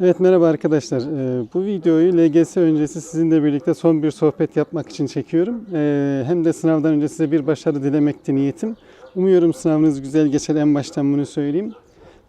Evet merhaba arkadaşlar. Ee, bu videoyu LGS öncesi sizinle birlikte son bir sohbet yapmak için çekiyorum. Ee, hem de sınavdan önce size bir başarı dilemekti niyetim. Umuyorum sınavınız güzel geçer en baştan bunu söyleyeyim.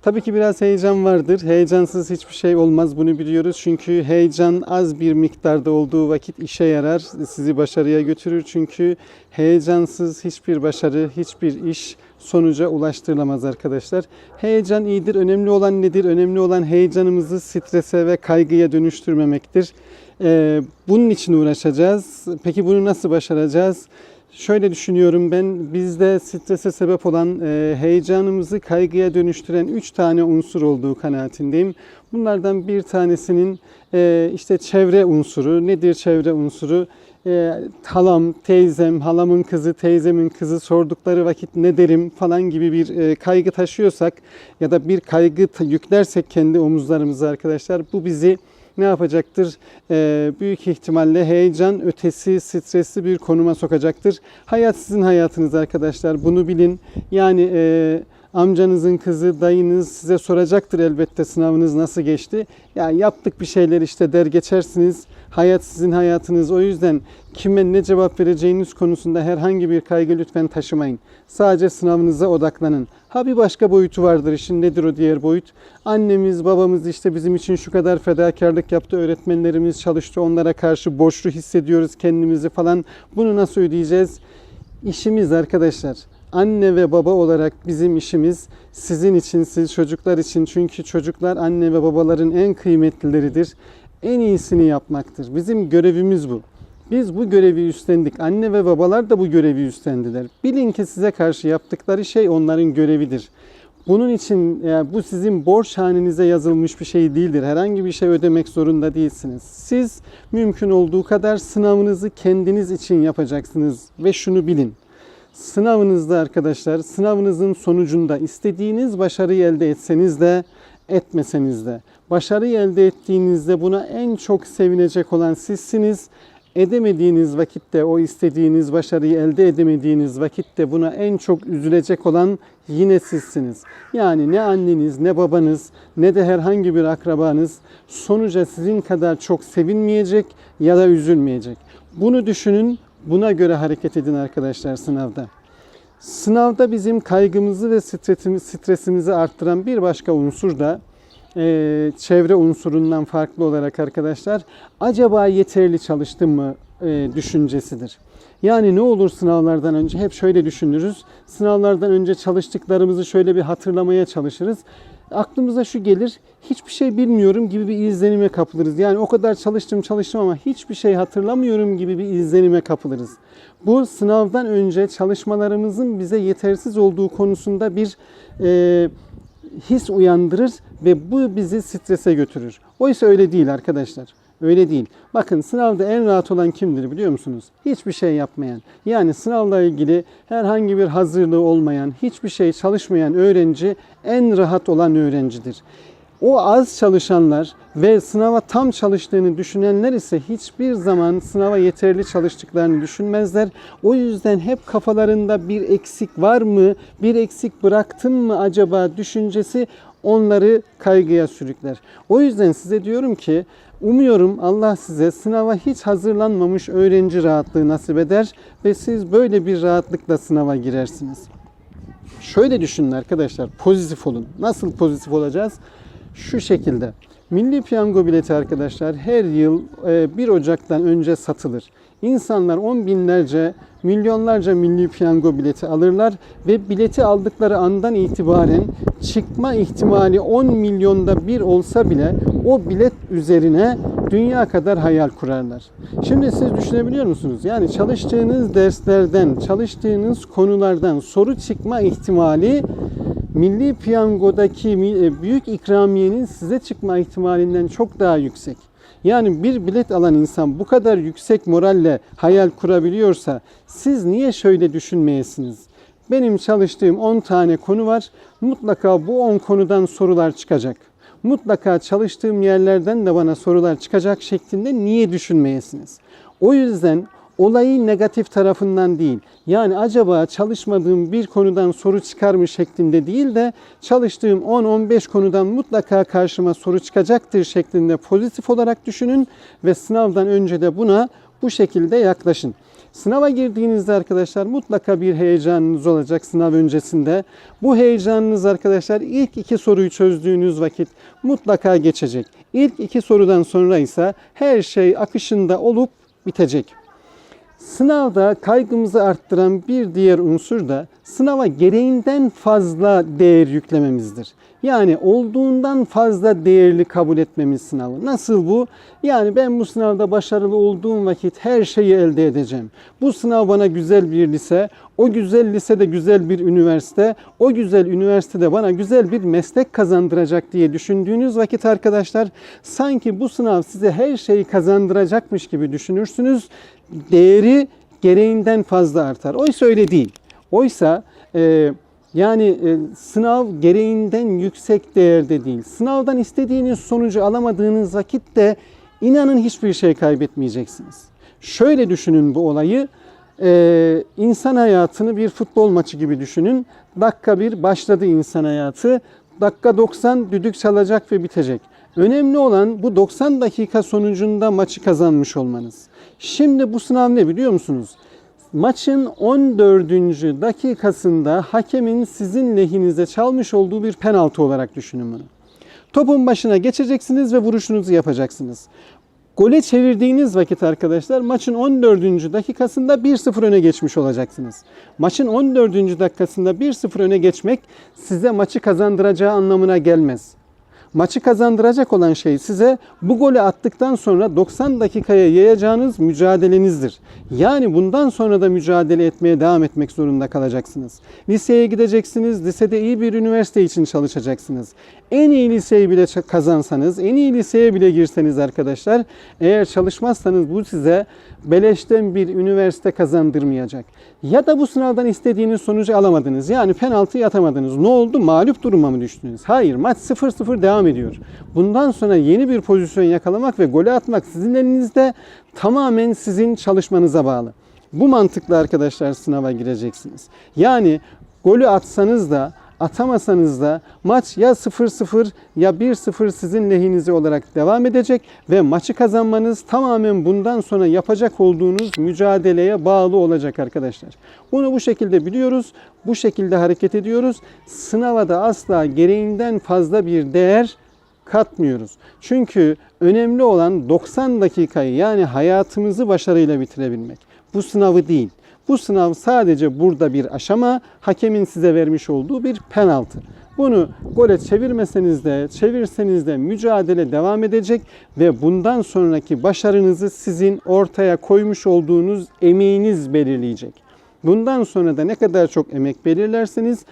Tabii ki biraz heyecan vardır. Heyecansız hiçbir şey olmaz bunu biliyoruz. Çünkü heyecan az bir miktarda olduğu vakit işe yarar. Sizi başarıya götürür. Çünkü heyecansız hiçbir başarı, hiçbir iş sonuca ulaştırılamaz arkadaşlar. Heyecan iyidir. Önemli olan nedir? Önemli olan heyecanımızı strese ve kaygıya dönüştürmemektir. Ee, bunun için uğraşacağız. Peki bunu nasıl başaracağız? Şöyle düşünüyorum ben bizde strese sebep olan e, heyecanımızı kaygıya dönüştüren 3 tane unsur olduğu kanaatindeyim. Bunlardan bir tanesinin e, işte çevre unsuru. Nedir çevre unsuru? E, halam, teyzem, halamın kızı, teyzemin kızı sordukları vakit ne derim falan gibi bir e, kaygı taşıyorsak ya da bir kaygı yüklersek kendi omuzlarımıza arkadaşlar bu bizi ne yapacaktır? Ee, büyük ihtimalle heyecan ötesi, stresli bir konuma sokacaktır. Hayat sizin hayatınız arkadaşlar. Bunu bilin. Yani e, amcanızın kızı, dayınız size soracaktır elbette sınavınız nasıl geçti. Ya yaptık bir şeyler işte der geçersiniz. Hayat sizin hayatınız. O yüzden kime ne cevap vereceğiniz konusunda herhangi bir kaygı lütfen taşımayın. Sadece sınavınıza odaklanın. Ha bir başka boyutu vardır işin. Nedir o diğer boyut? Annemiz, babamız işte bizim için şu kadar fedakarlık yaptı. Öğretmenlerimiz çalıştı. Onlara karşı borçlu hissediyoruz kendimizi falan. Bunu nasıl ödeyeceğiz? İşimiz arkadaşlar. Anne ve baba olarak bizim işimiz sizin için, siz çocuklar için. Çünkü çocuklar anne ve babaların en kıymetlileridir. En iyisini yapmaktır. Bizim görevimiz bu. Biz bu görevi üstlendik. Anne ve babalar da bu görevi üstlendiler. Bilin ki size karşı yaptıkları şey onların görevidir. Bunun için yani bu sizin borç hanenize yazılmış bir şey değildir. Herhangi bir şey ödemek zorunda değilsiniz. Siz mümkün olduğu kadar sınavınızı kendiniz için yapacaksınız ve şunu bilin. Sınavınızda arkadaşlar, sınavınızın sonucunda istediğiniz başarıyı elde etseniz de etmeseniz de başarıyı elde ettiğinizde buna en çok sevinecek olan sizsiniz. Edemediğiniz vakitte o istediğiniz başarıyı elde edemediğiniz vakitte buna en çok üzülecek olan yine sizsiniz. Yani ne anneniz ne babanız ne de herhangi bir akrabanız sonuca sizin kadar çok sevinmeyecek ya da üzülmeyecek. Bunu düşünün, buna göre hareket edin arkadaşlar sınavda. Sınavda bizim kaygımızı ve stresimizi, stresimizi arttıran bir başka unsur da e, çevre unsurundan farklı olarak arkadaşlar acaba yeterli çalıştım mı e, düşüncesidir. Yani ne olur sınavlardan önce hep şöyle düşünürüz. Sınavlardan önce çalıştıklarımızı şöyle bir hatırlamaya çalışırız. Aklımıza şu gelir, hiçbir şey bilmiyorum gibi bir izlenime kapılırız. Yani o kadar çalıştım çalıştım ama hiçbir şey hatırlamıyorum gibi bir izlenime kapılırız. Bu sınavdan önce çalışmalarımızın bize yetersiz olduğu konusunda bir e, his uyandırır ve bu bizi strese götürür. Oysa öyle değil arkadaşlar. Öyle değil. Bakın sınavda en rahat olan kimdir biliyor musunuz? Hiçbir şey yapmayan. Yani sınavla ilgili herhangi bir hazırlığı olmayan, hiçbir şey çalışmayan öğrenci en rahat olan öğrencidir. O az çalışanlar ve sınava tam çalıştığını düşünenler ise hiçbir zaman sınava yeterli çalıştıklarını düşünmezler. O yüzden hep kafalarında bir eksik var mı, bir eksik bıraktım mı acaba düşüncesi onları kaygıya sürükler. O yüzden size diyorum ki umuyorum Allah size sınava hiç hazırlanmamış öğrenci rahatlığı nasip eder ve siz böyle bir rahatlıkla sınava girersiniz. Şöyle düşünün arkadaşlar, pozitif olun. Nasıl pozitif olacağız? Şu şekilde. Milli piyango bileti arkadaşlar her yıl e, 1 Ocak'tan önce satılır. İnsanlar on binlerce, milyonlarca milli piyango bileti alırlar ve bileti aldıkları andan itibaren çıkma ihtimali 10 milyonda bir olsa bile o bilet üzerine dünya kadar hayal kurarlar. Şimdi siz düşünebiliyor musunuz? Yani çalıştığınız derslerden, çalıştığınız konulardan soru çıkma ihtimali Milli Piyango'daki mi- büyük ikramiyenin size çıkma ihtimalinden çok daha yüksek. Yani bir bilet alan insan bu kadar yüksek moralle hayal kurabiliyorsa siz niye şöyle düşünmeyesiniz? Benim çalıştığım 10 tane konu var. Mutlaka bu 10 konudan sorular çıkacak. Mutlaka çalıştığım yerlerden de bana sorular çıkacak şeklinde niye düşünmeyesiniz? O yüzden olayı negatif tarafından değil. Yani acaba çalışmadığım bir konudan soru çıkar mı şeklinde değil de çalıştığım 10-15 konudan mutlaka karşıma soru çıkacaktır şeklinde pozitif olarak düşünün ve sınavdan önce de buna bu şekilde yaklaşın. Sınava girdiğinizde arkadaşlar mutlaka bir heyecanınız olacak sınav öncesinde. Bu heyecanınız arkadaşlar ilk iki soruyu çözdüğünüz vakit mutlaka geçecek. İlk iki sorudan sonra ise her şey akışında olup bitecek. Sınavda kaygımızı arttıran bir diğer unsur da sınava gereğinden fazla değer yüklememizdir. Yani olduğundan fazla değerli kabul etmemiz sınavı. Nasıl bu? Yani ben bu sınavda başarılı olduğum vakit her şeyi elde edeceğim. Bu sınav bana güzel bir lise, o güzel lisede güzel bir üniversite, o güzel üniversitede bana güzel bir meslek kazandıracak diye düşündüğünüz vakit arkadaşlar sanki bu sınav size her şeyi kazandıracakmış gibi düşünürsünüz. Değeri gereğinden fazla artar. Oysa öyle değil. Oysa e, yani e, sınav gereğinden yüksek değerde değil. Sınavdan istediğiniz sonucu alamadığınız vakit de inanın hiçbir şey kaybetmeyeceksiniz. Şöyle düşünün bu olayı. Ee, insan hayatını bir futbol maçı gibi düşünün. Dakika bir başladı insan hayatı. Dakika 90 düdük çalacak ve bitecek. Önemli olan bu 90 dakika sonucunda maçı kazanmış olmanız. Şimdi bu sınav ne biliyor musunuz? Maçın 14. dakikasında hakemin sizin lehinize çalmış olduğu bir penaltı olarak düşünün bunu. Topun başına geçeceksiniz ve vuruşunuzu yapacaksınız. Gole çevirdiğiniz vakit arkadaşlar maçın 14. dakikasında 1-0 öne geçmiş olacaksınız. Maçın 14. dakikasında 1-0 öne geçmek size maçı kazandıracağı anlamına gelmez. Maçı kazandıracak olan şey size bu golü attıktan sonra 90 dakikaya yayacağınız mücadelenizdir. Yani bundan sonra da mücadele etmeye devam etmek zorunda kalacaksınız. Liseye gideceksiniz, lisede iyi bir üniversite için çalışacaksınız. En iyi liseyi bile kazansanız, en iyi liseye bile girseniz arkadaşlar, eğer çalışmazsanız bu size beleşten bir üniversite kazandırmayacak. Ya da bu sınavdan istediğiniz sonucu alamadınız. Yani penaltı atamadınız. Ne oldu? Mağlup duruma mı düştünüz? Hayır. Maç 0-0 devam ediyor. Bundan sonra yeni bir pozisyon yakalamak ve golü atmak sizin elinizde tamamen sizin çalışmanıza bağlı. Bu mantıkla arkadaşlar sınava gireceksiniz. Yani golü atsanız da atamasanız da maç ya 0-0 ya 1-0 sizin lehinize olarak devam edecek ve maçı kazanmanız tamamen bundan sonra yapacak olduğunuz mücadeleye bağlı olacak arkadaşlar. Bunu bu şekilde biliyoruz, bu şekilde hareket ediyoruz. Sınava da asla gereğinden fazla bir değer katmıyoruz. Çünkü önemli olan 90 dakikayı yani hayatımızı başarıyla bitirebilmek. Bu sınavı değil. Bu sınav sadece burada bir aşama, hakemin size vermiş olduğu bir penaltı. Bunu gole çevirmeseniz de, çevirseniz de mücadele devam edecek ve bundan sonraki başarınızı sizin ortaya koymuş olduğunuz emeğiniz belirleyecek. Bundan sonra da ne kadar çok emek belirlerseniz,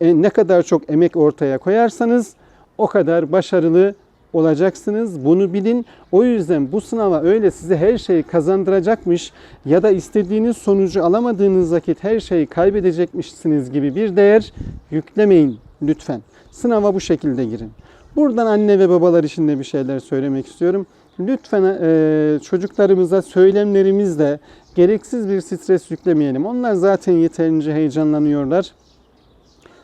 e, ne kadar çok emek ortaya koyarsanız o kadar başarılı olacaksınız. Bunu bilin. O yüzden bu sınava öyle size her şeyi kazandıracakmış ya da istediğiniz sonucu alamadığınız vakit her şeyi kaybedecekmişsiniz gibi bir değer yüklemeyin lütfen. Sınava bu şekilde girin. Buradan anne ve babalar için de bir şeyler söylemek istiyorum. Lütfen e, çocuklarımıza söylemlerimizle gereksiz bir stres yüklemeyelim. Onlar zaten yeterince heyecanlanıyorlar.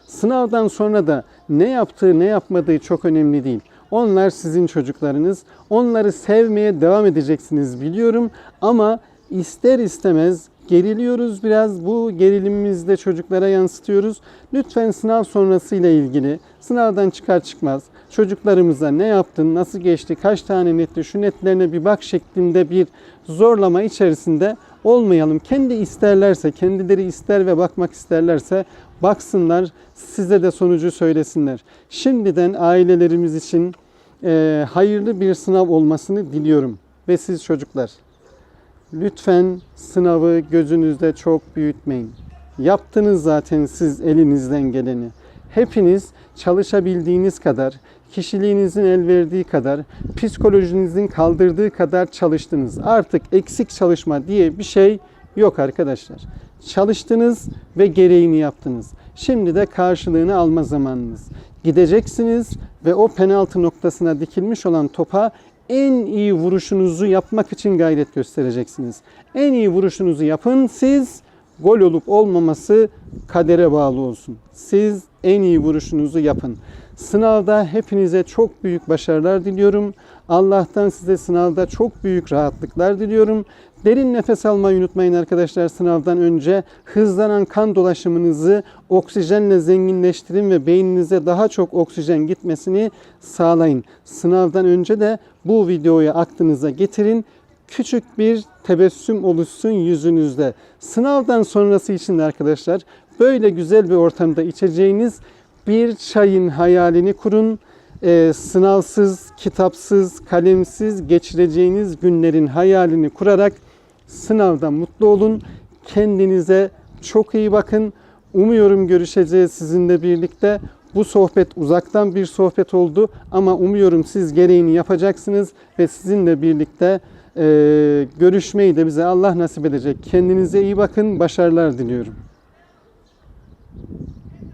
Sınavdan sonra da ne yaptığı ne yapmadığı çok önemli değil. Onlar sizin çocuklarınız. Onları sevmeye devam edeceksiniz biliyorum ama ister istemez geriliyoruz biraz. Bu gerilimimizi de çocuklara yansıtıyoruz. Lütfen sınav sonrasıyla ilgili sınavdan çıkar çıkmaz çocuklarımıza ne yaptın, nasıl geçti, kaç tane netti, şu netlerine bir bak şeklinde bir zorlama içerisinde olmayalım. Kendi isterlerse, kendileri ister ve bakmak isterlerse baksınlar, size de sonucu söylesinler. Şimdiden ailelerimiz için e, hayırlı bir sınav olmasını diliyorum. Ve siz çocuklar, lütfen sınavı gözünüzde çok büyütmeyin. Yaptınız zaten siz elinizden geleni. Hepiniz çalışabildiğiniz kadar, kişiliğinizin el verdiği kadar, psikolojinizin kaldırdığı kadar çalıştınız. Artık eksik çalışma diye bir şey yok arkadaşlar. Çalıştınız ve gereğini yaptınız. Şimdi de karşılığını alma zamanınız. Gideceksiniz ve o penaltı noktasına dikilmiş olan topa en iyi vuruşunuzu yapmak için gayret göstereceksiniz. En iyi vuruşunuzu yapın siz. Gol olup olmaması kadere bağlı olsun. Siz en iyi vuruşunuzu yapın. Sınavda hepinize çok büyük başarılar diliyorum. Allah'tan size sınavda çok büyük rahatlıklar diliyorum. Derin nefes almayı unutmayın arkadaşlar sınavdan önce. Hızlanan kan dolaşımınızı oksijenle zenginleştirin ve beyninize daha çok oksijen gitmesini sağlayın. Sınavdan önce de bu videoyu aklınıza getirin. Küçük bir tebessüm oluşsun yüzünüzde. Sınavdan sonrası için de arkadaşlar böyle güzel bir ortamda içeceğiniz bir çayın hayalini kurun. Ee, sınavsız, kitapsız, kalemsiz geçireceğiniz günlerin hayalini kurarak sınavda mutlu olun. Kendinize çok iyi bakın. Umuyorum görüşeceğiz sizinle birlikte. Bu sohbet uzaktan bir sohbet oldu ama umuyorum siz gereğini yapacaksınız ve sizinle birlikte e, görüşmeyi de bize Allah nasip edecek. Kendinize iyi bakın, başarılar diliyorum.